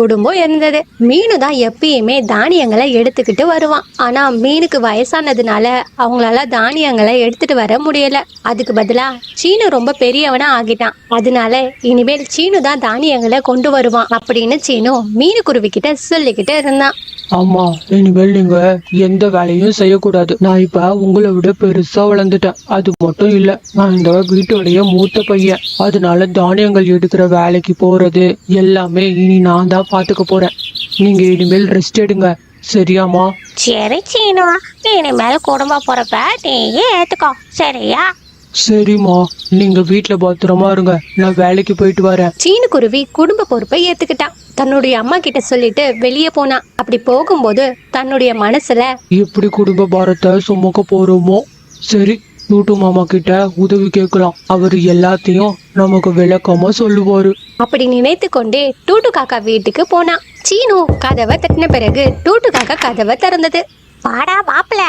குடும்பம் இருந்தது. மீனு தான் எப்பயுமே தானியங்களை எடுத்துக்கிட்டு வருவான். ஆனா மீனுக்கு வயசானதுனால அவங்களால தானியங்களை எடுத்துட்டு வர முடியல. அதுக்கு பதிலா சீனு ரொம்ப பெரியவனா ஆகிட்டான். அதனால இனிமேல் சீனு தான் தானியங்களை கொண்டு வருவான் அப்படின்னு சீனு மீனு குருவி கிட்ட சொல்லிக்கிட்டு இருந்தான். ஆமா இனிமேல் நீங்க எந்த வேலையும் செய்யக்கூடாது. நான் இப்ப உங்களை விட பெருசா வளர்ந்துட்டேன். அது மட்டும் இல்ல நான் இந்த வீட்டுடைய மூத்த பையன். அதனால தானியங்கள் எடுக்கிற வேலைக்கு போறது எல்லாமே இனி நான் தான் பாத்துக்க போறேன். நீங்க இனிமேல் ரெஸ்ட் எடுங்க. சரியாமா சரி சீனு. நீ இனிமேல் குடும்ப பொறுப்ப நீயே ஏத்துக்கோ. சரியா? சரிம்மா. நீங்க வீட்ல பத்திரமா இருங்க. நான் வேலைக்கு போயிட்டு வரேன். சீனு குருவி குடும்ப பொறுப்பை ஏத்துக்கிட்டான். தன்னுடைய அம்மா கிட்ட சொல்லிட்டு வெளியே போனான் அப்படி போகும்போது தன்னுடைய மனசுல எப்படி குடும்ப பாரத்தை சுமக்க போறோமோ? சரி டூட்டு மாமா கிட்ட உதவி கேட்கலாம். அவர் எல்லாத்தையும் நமக்கு விளக்கமா சொல்லுவாரு. அப்படி நினைத்து கொண்டே டூட்டு காக்கா வீட்டுக்கு போனான் சீனு கதவை தட்டின பிறகு டூட்டு காக்கா கதவை திறந்தது. வாடா மாப்பிள.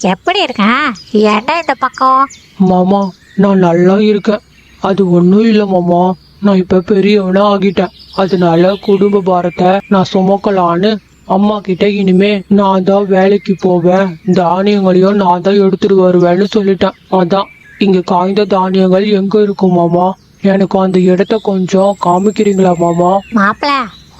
எப்படி இருக்க? என்ன இந்த பக்கம்? மாமா நான் நல்லா இருக்கேன். அது ஒன்றும் இல்லை மாமா. நான் இப்ப பெரியவனா ஆகிட்டேன். அதனால குடும்ப பாரத்தை நான் சுமக்கலான்னு அம்மா கிட்ட இனிமே நான் தான் வேலைக்கு போவேன். தானியங்களையும் நான் தான் எடுத்துட்டு வருவேன்னு சொல்லிட்டேன். அதான் இங்க காய்ந்த தானியங்கள் எங்க இருக்கும் மாமா? எனக்கு அந்த இடத்த கொஞ்சம் காமிக்கிறீங்களா மாமா? மாப்பிள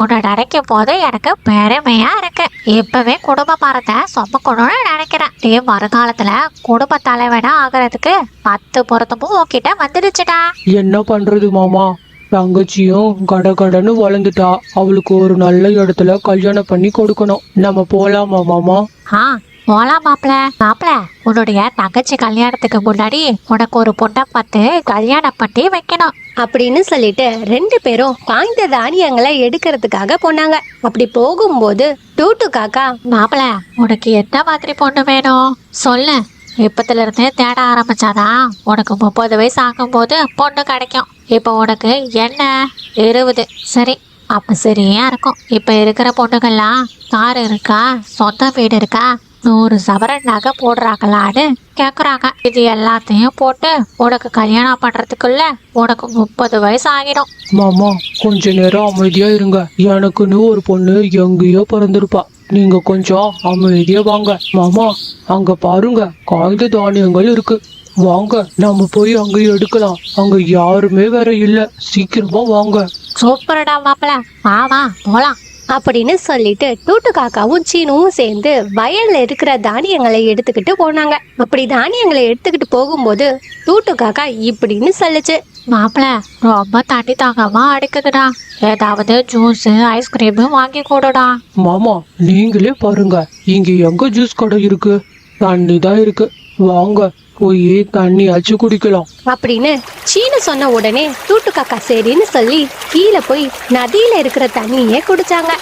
உன்னை நினைக்கும் போது எனக்கு பெருமையா இருக்கு. இப்பவே குடும்ப பாரத்தை சுமக்கணும்னு நினைக்கிறேன். நீ வருங்காலத்துல குடும்ப தலைவனா ஆகிறதுக்கு பத்து பொருத்தமும் உன்கிட்ட வந்துடுச்சுடா. என்ன பண்றது மாமா? தங்கச்சியும் கடகடன்னு வளர்ந்துட்டா. அவளுக்கு ஒரு நல்ல இடத்துல கல்யாணம் பண்ணி கொடுக்கணும். நம்ம போலாமா மாமா? ஆ போலாம் மாப்பிள. மாப்பிள உன்னுடைய தங்கச்சி கல்யாணத்துக்கு முன்னாடி உனக்கு ஒரு பொண்ணை பார்த்து கல்யாணம் பண்ணி வைக்கணும். அப்படின்னு சொல்லிட்டு ரெண்டு பேரும் காய்ந்த தானியங்களை எடுக்கிறதுக்காக போனாங்க. அப்படி போகும்போது டூட்டு காக்கா மாப்பிள உனக்கு எந்த மாதிரி பொண்ணு வேணும்? சொல்லு. இப்பத்திலிருந்தே தேட ஆரம்பிச்சாதான் உனக்கு முப்பது வயசு ஆகும்போது பொண்ணு கிடைக்கும். இப்போ உனக்கு என்ன? இருபது. சரி அப்போ சரியா இருக்கும். இப்போ இருக்கிற பொண்ணுங்கள்லாம் கார் இருக்கா? சொந்த வீடு இருக்கா? நூறு சவர நகை போடுறாங்களான்னு கேட்குறாங்க இது எல்லாத்தையும் போட்டு உனக்கு கல்யாணம் பண்றதுக்குள்ள உனக்கு முப்பது வயசு ஆகிடும். மாமா கொஞ்ச நேரம் அமைதியா இருங்க. எனக்குன்னு ஒரு பொண்ணு எங்கேயோ பிறந்திருப்பா. நீங்க கொஞ்சம் அமைதியா வாங்க. மாமா அங்க பாருங்க காய்ந்த தானியங்கள் இருக்கு. வாங்க நாம போய் அங்க எடுக்கலாம். அங்க யாருமே வேற இல்ல. சீக்கிரமா வாங்க. சூப்பரடா மாப்பிள. வாமா போலாம். அப்படின்னு சொல்லிட்டு டூட்டு காக்காவும் சீனுவும் சேர்ந்து வயல்ல இருக்கிற தானியங்களை எடுத்துக்கிட்டு போனாங்க. அப்படி தானியங்களை எடுத்துக்கிட்டு போகும்போது டூட்டு காக்கா இப்படின்னு சொல்லுச்சு. மாப்பிள ரொம்ப தண்ணி தாங்கமா அடிக்குதுடா. ஏதாவது ஜூஸ் ஐஸ்கிரீம் வாங்கி கொடுடா. மாமா நீங்களே பாருங்க. இங்க எங்க ஜூஸ் கடை இருக்கு? தண்ணி தான் இருக்கு. வாங்க போய் தண்ணியாச்சு குடிக்கலாம். அப்படின்னு சீனு சொன்ன உடனே டூட்டு காக்கா சரின்னு சொல்லி கீழே போய் நதியில இருக்கிற தண்ணியே குடிச்சாங்க.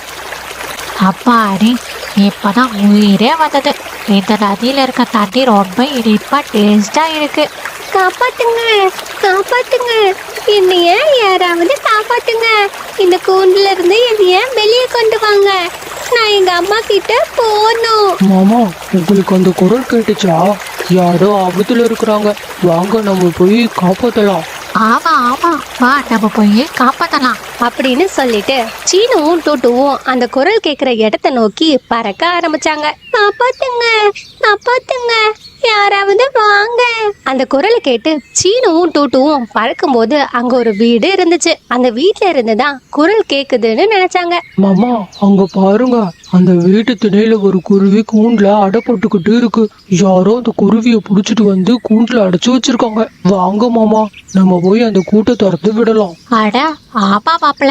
அப்பாடி இப்பதான் உயிரே வந்தது. இந்த நதியில இருக்க தண்ணி ரொம்ப இனிப்பா டேஸ்டா இருக்கு. காப்பாத்துங்க காப்பாத்துங்க. என்னைய யாராவது காப்பாத்துங்க. இந்த கூண்டுல இருந்து என்னைய வெளியே கொண்டு வாங்க. நான் எங்க அம்மா கிட்ட போகணும் மாமா உங்களுக்கு அந்த குரல் கேட்டுச்சா? யாரோ ஆபத்துல இருக்கிறாங்க. வாங்க நம்ம போய் காப்பாத்தலாம். ஆமா ஆமா. வா நம்ம போய் காப்பாத்தலாம். அப்படின்னு சொல்லிட்டு சீனுவும் டூட்டுவும் அந்த குரல் கேட்கிற இடத்த நோக்கி பறக்க ஆரம்பிச்சாங்க. காப்பாத்துங்க காப்பாத்துங்க. யாராவது வாங்க. அந்த குரலை கேட்டு சீனுவும் டூட்டுவும் பறக்கும்போது அங்க ஒரு வீடு இருந்துச்சு. அந்த வீட்ல இருந்துதான் குரல் கேக்குதுன்னு நினைச்சாங்க. மாமா அங்க பாருங்க. அந்த வீட்டு திணையில ஒரு குருவி கூண்டுல அடைப்பட்டுக்கிட்டு இருக்கு. யாரோ அந்த குருவிய புடிச்சிட்டு வந்து கூண்டுல அடைச்சு வச்சிருக்காங்க. வாங்க மாமா நம்ம போய் அந்த கூட்டை திறந்து விடலாம். அட ஆமா மாப்பிள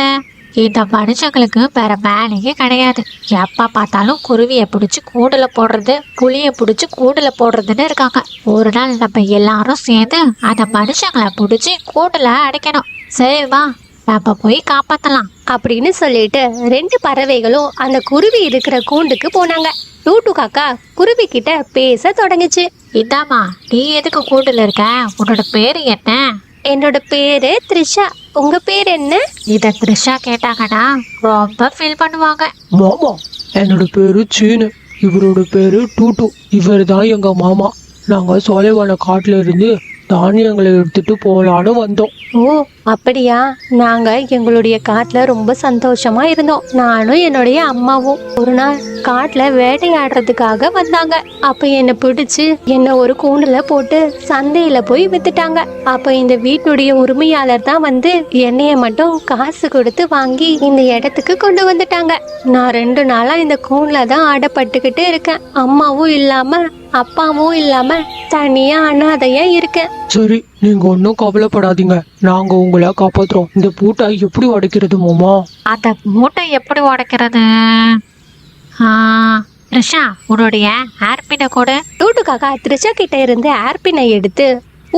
இந்த மனுஷங்களுக்கு வேற வேலையே கிடையாது. எப்ப பார்த்தாலும் குருவியை பிடிச்சி கூண்டுல போடுறது புளிய பிடிச்சி கூண்டுல போடுறதுன்னு இருக்காங்க. ஒரு நாள் நம்ம எல்லாரும் சேர்ந்து அந்த மனுஷங்களை பிடிச்சி கூண்டுல அடைக்கணும். சரி வா நம்ம போய் காப்பாத்தலாம். அப்படின்னு சொல்லிட்டு ரெண்டு பறவைகளும் அந்த குருவி இருக்கிற கூண்டுக்கு போனாங்க. டூட்டு காக்கா குருவி கிட்ட பேச தொடங்குச்சு. இந்தாம்மா நீ எதுக்கு கூண்டுல இருக்க? உன்னோட பேரு என்ன? என்னோட பேரு த்ரிஷா. உங்க பேர் என்ன? இத த்ரிஷா கேட்டாங்கன்னா ரொம்ப ஃபீல் பண்ணுவாங்க. மாமா என்னோட பேரு சீனு. இவரோட பேரு டூட்டு. இவர் தான் எங்க மாமா. நாங்க சோலைவன காட்டுல இருந்து தானியங்களை எடுத்துட்டு போலான்னு வந்தோம். ஓ அப்படியா? நாங்க எங்களுடைய காட்டுல ரொம்ப சந்தோஷமா இருந்தோம். நானும் என்னுடைய அம்மாவும் ஒரு நாள் காட்டுல வேட்டையாடுறதுக்காக வந்தாங்க. அப்ப என்னை பிடிச்சு என்ன ஒரு கூண்டுல போட்டு சந்தையில போய் வித்துட்டாங்க. அப்ப இந்த வீட்டுடைய உரிமையாளர் தான் வந்து என்னைய மட்டும் காசு கொடுத்து வாங்கி இந்த இடத்துக்கு கொண்டு வந்துட்டாங்க. நான் ரெண்டு நாளா இந்த கூண்டுல தான் ஆடப்பட்டுக்கிட்டு இருக்கேன். அம்மாவும் இல்லாம அப்பாவும் இல்லாம தனியா அனாதையா இருக்கேன் சரி நீங்க ஒன்றும் கவலைப்படாதீங்க. நாங்க உங்களை காப்பாத்துறோம். இந்த பூட்டை எப்படி உடைக்கிறது மாமா? அந்த மூட்டை எப்படி உடைக்கிறது? ரிஷா உன்னுடைய ஹேர்பினை கொடு. டூட்டு காக்கா த்ரிஷா கிட்ட இருந்து ஏர்பினை எடுத்து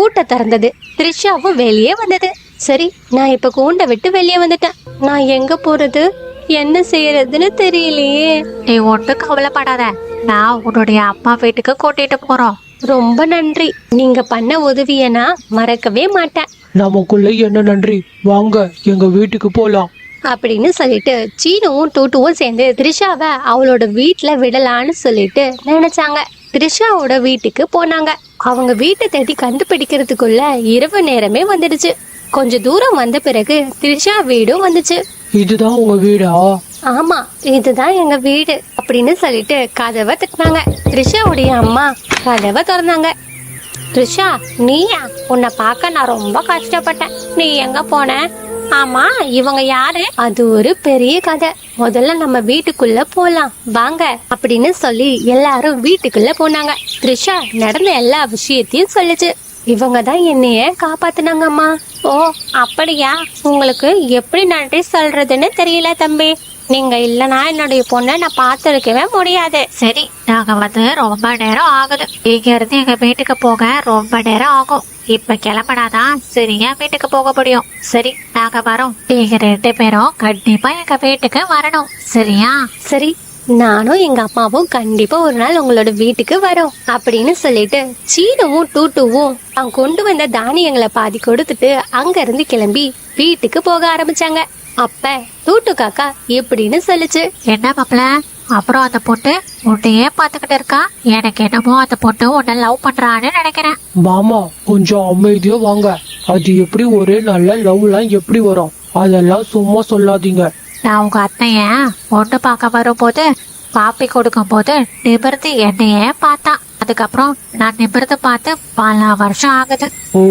ஊட்ட திறந்தது. த்ரிஷாவும் வெளியே வந்தது. சரி நான் இப்ப கூண்டை விட்டு வெளியே வந்துட்டேன். நான் எங்க போறது? என்ன செய்யறதுன்னு தெரியலையே. நீ ஒன்றும் கவலைப்படாத. நான் உன்னுடைய அம்மா வீட்டுக்கு கூட்டிட்டு போறோம். ரொம்ப நன்றி. நீங்க பண்ண உதவிய நான் மறக்கவே மாட்டேன். நமக்குள்ள என்ன நன்றி? வாங்க எங்க வீட்டுக்கு போலாம். அப்படின்னு சொல்லிட்டு சீனுவும் டூட்டுவும் சேர்ந்து த்ரிஷாவை அவளோட வீட்டுல விடலான்னு சொல்லிட்டு நினைச்சாங்க. த்ரிஷாவோட வீட்டுக்கு போனாங்க. அவங்க வீட்டை தேடி கண்டுபிடிக்கிறதுக்குள்ள இரவு நேரமே வந்துடுச்சு. கொஞ்ச தூரம் வந்த பிறகு த்ரிஷா வீடும் வந்துச்சு. இதுதான் உங்க வீடா? ஆமா இதுதான் எங்க வீடு அப்படின்னு சொல்லிட்டு கதவை தட்டினாங்க. த்ரிஷாவுடைய அம்மா கதவை திறந்தாங்க. த்ரிஷா நீயா? உன்னை பார்க்க நான் ரொம்ப கஷ்டப்பட்டேன். நீ எங்க போன? ஆமா இவங்க யாரு? அது ஒரு பெரிய கதை. முதல்ல நம்ம வீட்டுக்குள்ள போலாம். வாங்க அப்படின்னு சொல்லி எல்லாரும் வீட்டுக்குள்ள போனாங்க. த்ரிஷா நடந்த எல்லா விஷயத்தையும் சொல்லுச்சு. இவங்க தான் என்னைய காப்பாத்துனாங்கம்மா? ஓ அப்படியா? உங்களுக்கு எப்படி நன்றி சொல்றதுன்னு தெரியல தம்பி. நீங்க இல்லனா என்னுடைய பொண்ணை நான் பார்த்துருக்கவே முடியாது. சரி நாங்க வந்து ரொம்ப நேரம் ஆகுது. இங்க இருந்து எங்க வீட்டுக்கு போக ரொம்ப நேரம் ஆகும். இப்ப கிளம்பினாதான் சரியா வீட்டுக்கு போக முடியும். சரி நாங்க வரோம். நீங்க ரெண்டு பேரும் கண்டிப்பா எங்க வீட்டுக்கு வரணும். சரியா? சரி. நானும் எங்க அம்மாவும் கண்டிப்பா ஒரு நாள் உங்களோட வீட்டுக்கு வரோம் அப்படின்னு சொல்லிட்டு சீனுவும் டூட்டுவும் அவங்க கொண்டு வந்த தானியங்களை பாதி கொடுத்துட்டு அங்க இருந்து கிளம்பி வீட்டுக்கு போக ஆரம்பிச்சாங்க. அப்ப டூட்டு காக்கா இப்படின்னு சொல்லுச்சு. என்ன மாப்பிள? அப்புறம் அந்த பொண்ணு உன்னையே பாத்துக்கிட்டு இருக்கா? எனக்கு என்னமோ அந்த பொண்ணு உன்னை லவ் பண்றான்னு நினைக்கிறேன். மாமா கொஞ்சம் அமைதியா வாங்க. அது எப்படி ஒரே நல்ல லவ்லாம் எப்படி வரும்? அதெல்லாம் சும்மா சொல்லாதீங்க. நான் உங்க அத்தைய பொண்ணு பார்க்க வரும்போது காப்பி கொடுக்கும் போது நிமிர்ந்து என்னையே பார்த்தான் அதுக்கப்புறம் நான் நிமிர்ந்து பார்த்து பல வருஷம் ஆகுது. ஓ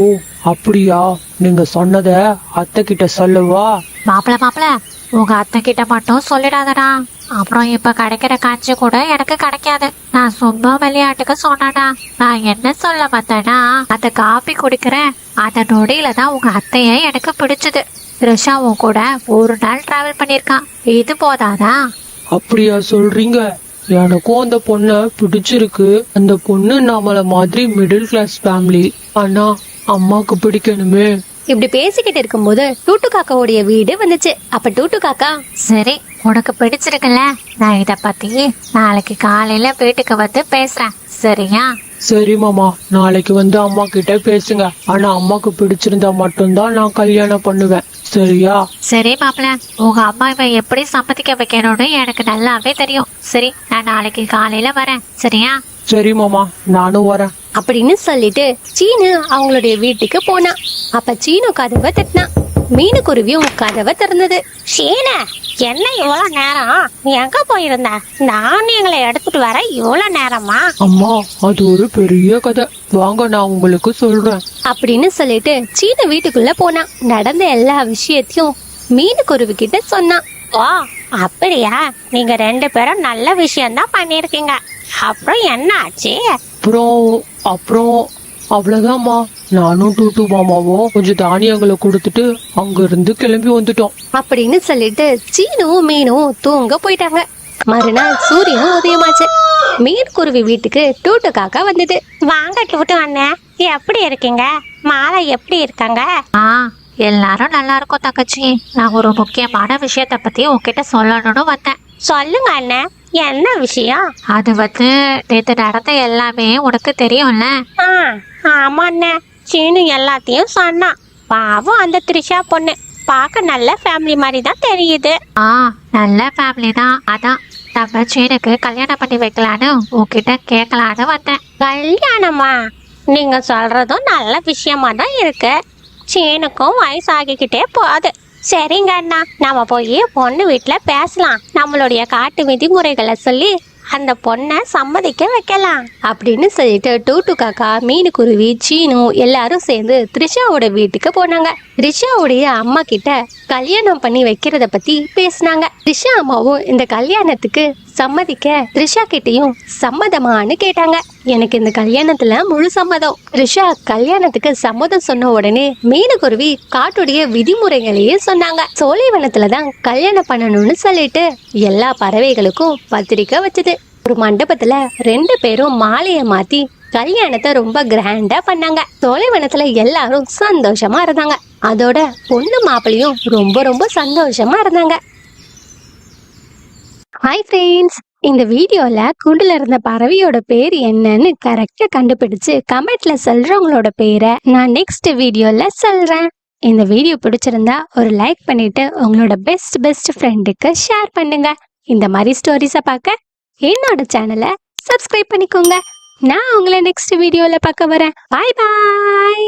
அப்படியா? நீங்க சொன்னத அத்தை கிட்ட சொல்லவா? மாப்பிள மாப்பிள உங்க அத்தை கிட்ட மட்டும் சொல்லிடாதடா. அப்புறம் இப்ப கிடைக்கிற காட்சி கூட எனக்கு கிடைக்காது. நான் சும்மா விளையாட்டுக்கு சொன்னேனா. நான் என்ன சொல்ல வந்தேன்னா அந்த காப்பி குடிக்கிறேன். அந்த நொடியில தான் உங்க அத்தைய எனக்கு பிடிச்சது. த்ரிஷாவும் கூட ஒரு நாள் டிராவல் பண்ணிருக்கான் இது போதாதா? அப்படியா சொல்றீங்க? எனக்கும் அந்த பொண்ணை பிடிச்சிருக்கு. அந்த பொண்ணு நம்மள மாதிரி மிடில் கிளாஸ் ஃபேமிலி ஆனா அம்மாக்கு பிடிக்கணுமே. இப்படி பேசிக்கிட்டு இருக்கும்போது டூட்டு காக்காவுடைய வீடு வந்துச்சு. அப்ப டூட்டு காக்கா சரி உனக்கு பிடிச்சிருக்குல்ல? நான் இத பத்தி நாளைக்கு காலையில வீட்டுக்கு வந்து பேசுறேன். சரியா? சரி மாமா. நாளைக்கு வந்து அம்மா கிட்ட பேசுங்க. ஆனா அம்மாக்கு பிடிச்சிருந்தா மட்டும்தான் நான் கல்யாணம் பண்ணுவேன். சரியா? சரி மாப்பிள. உங்க அம்மாவை எப்படி சம்மதிக்க வைக்கணும்னு எனக்கு நல்லாவே தெரியும். சரி நான் நாளைக்கு காலையில வரேன். சரியா? சரி மாமா. நானும் வரேன். அப்படின்னு சொல்லிட்டு சீனு அவங்களுடைய வீட்டுக்கு போனா. அப்ப சீனு கதவை தட்டினா. மீனுக்குருவியும் கதவை திறந்தது. சீன! என்ன இவ்வளவு நேரம்? நீ எங்க போயிருந்த? தானியங்களை எடுத்துட்டு வர இவ்வளவு நேரமா? அம்மா அது ஒரு பெரிய கதை. வாங்க நான் உங்களுக்கு சொல்றேன். அப்படின்னு சொல்லிட்டு சீனு வீட்டுக்குள்ள போனான் நடந்த எல்லா விஷயத்தையும் மீனுக்குருவி கிட்ட சொன்னான். ஓ அப்படியா? நீங்க ரெண்டு பேரும் நல்ல விஷயம் தான் பண்ணிருக்கீங்க அப்புறம் என்ன ஆச்சு? அப்புறம் அப்புறம் அவ்வளவுதாம்மா நானும் டூட்டு மாமாவும் கொஞ்சம் தானியங்களை கொடுத்துட்டு அங்க இருந்து கிளம்பி வந்துட்டோம். அப்படின்னு சொல்லிட்டு சீனும் மீனும் தூங்க போயிட்டாங்க. மறுநாள் சூரியனும் உதயமாச்சு. மீன் குருவி வீட்டுக்கு டூட்டு காக்கா வந்தது வாங்க டூட்டு அண்ணன் எப்படி இருக்கீங்க? மாலை எப்படி இருக்காங்க? ஆ எல்லாரும் நல்லா இருக்கும் தங்கச்சி. நான் ஒரு முக்கியமான விஷயத்த பத்தி உன்கிட்ட சொல்லணும்னு வந்தேன். சொல்லுங்க அண்ணன் என்ன விஷயம்? அது வந்து நேத்து நடந்த எல்லாமே உனக்கு தெரியும்ல? ஆ ஆமா அண்ணன் சீனு எல்லாத்தையும் சொன்னான் பாவம் அந்த த்ரிஷா பொண்ணு. பார்க்க நல்ல ஃபேமிலி மாதிரி தான் தெரியுது. ஆ நல்ல ஃபேமிலி தான். அதான் நம்ம சீனுக்கு கல்யாணம் பண்ணி வைக்கலான்னு உன்கிட்ட கேட்கலான்னு வந்தேன். கல்யாணமா? நீங்க சொல்றதும் நல்ல விஷயமா தான் இருக்கு. சீனுக்கும் வயசாகிக்கிட்டே போகுது. சரிங்க அண்ணா. நாம போய் பொண்ணு வீட்டில் பேசலாம். நம்மளுடைய காட்டு விதிமுறைகளை சொல்லி அந்த பொண்ணை சம்மதிக்க வைக்கலாம் அப்படின்னு சொல்லிட்டு டூட்டு காக்கா மீனுக்குருவி சீனு எல்லாரும் சேர்ந்து த்ரிஷாவோட வீட்டுக்கு போனாங்க. த்ரிஷாவுடைய அம்மா கிட்ட கல்யாணம் பண்ணி வைக்கிறத பத்தி பேசினாங்க. த்ரிஷா அம்மாவும் இந்த கல்யாணத்துக்கு சம்மதிக்க த்ரிஷா கிட்டயும் சம்மதமான்னு கேட்டாங்க. எனக்கு இந்த கல்யாணத்துல முழு சம்மதம். ரிஷா கல்யாணத்துக்கு சம்மதம் சொன்ன உடனே மீனுக்குருவி காட்டுடைய விதிமுறைகளையே சொன்னாங்க. சோலைவனத்துலதான் கல்யாணம் பண்ணணும்னு சொல்லிட்டு எல்லா பறவைகளுக்கும் பத்திரிக்கை வச்சது. ஒரு மண்டபத்துல ரெண்டு பேரும் மாலையை மாத்தி கல்யாணத்தை ரொம்ப கிராண்டா பண்ணாங்க. சோலைவனத்துல எல்லாரும் சந்தோஷமா இருந்தாங்க. அதோட பொண்ணு மாப்பிளையும் ரொம்ப ரொம்ப சந்தோஷமா இருந்தாங்க. ஹாய் ஃப்ரெண்ட்ஸ் இந்த வீடியோவில் கூண்டுல இருந்த பறவையோட பேர் என்னன்னு கரெக்டாக கண்டுபிடிச்சு கமெண்ட்ல சொல்றவங்களோட பேரை நான் நெக்ஸ்ட் வீடியோவில் சொல்கிறேன் இந்த வீடியோ பிடிச்சிருந்தா ஒரு லைக் பண்ணிட்டு உங்களோட பெஸ்ட் பெஸ்ட் ஃப்ரெண்டுக்கு ஷேர் பண்ணுங்க. இந்த மாதிரி ஸ்டோரிஸை பார்க்க என்னோட சேனலை சப்ஸ்கிரைப் பண்ணிக்கோங்க. நான் உங்களை நெக்ஸ்ட் வீடியோவில் பார்க்க வரேன். பாய் பாய்